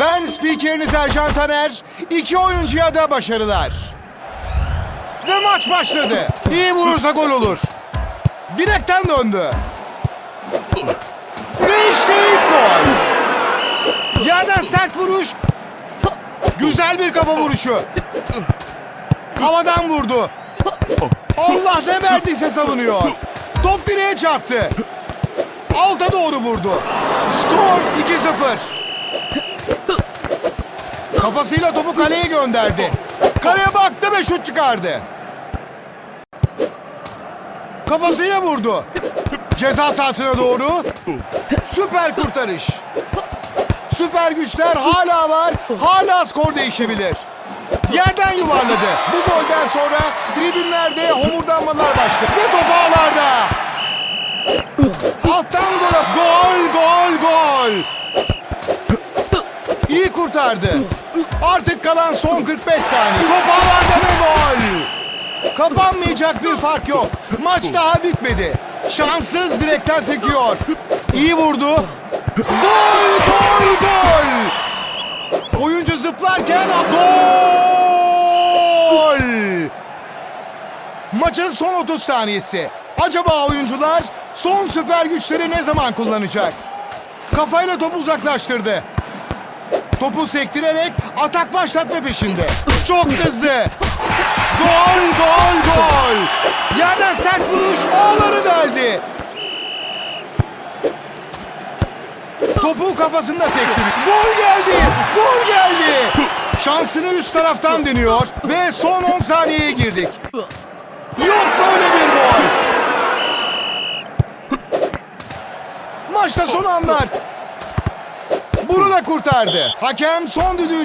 Ben spikeriniz Ercan Taner. İki oyuncuya da başarılar. Ve maç başladı. İyi vurursa gol olur. Direkten döndü. Ve işte ilk gol. Yerden sert vuruş. Güzel bir kafa vuruşu. Havadan vurdu. Allah ne verdiyse savunuyor. Top direğe çarptı. Alta doğru vurdu. Skor 2-0. Kafasıyla topu kaleye gönderdi. Kaleye baktı ve şut çıkardı. Kafasıyla vurdu. Ceza sahasına doğru. Süper kurtarış. Süper güçler hala var. Hala skor değişebilir. Yerden yuvarladı. Bu golden sonra tribünlerde homurdanmalar başladı. Ve top ağlarda. Alttan gol. Gol, gol, gol. Kurtardı. Artık kalan son 45 saniye. Top ağlarda ve gol. Kapanmayacak bir fark yok. Maç daha bitmedi. Şanssız direkten sekiyor. İyi vurdu. Gol, gol, gol. Oyuncu zıplarken gol. Maçın son 30 saniyesi. Acaba oyuncular son süper güçleri ne zaman kullanacak? Kafayla topu uzaklaştırdı. Topu sektirerek atak başlatma peşinde. Çok kızdı. Gol, gol, gol. Yerden sert vuruş ağları deldi. Topu kafasında sekti. Gol geldi. Gol geldi. Şansını üst taraftan deniyor ve son 10 saniyeye girdik. Yok böyle bir gol. Maçta son anlar. Kurtardı. Hakem son düdüğü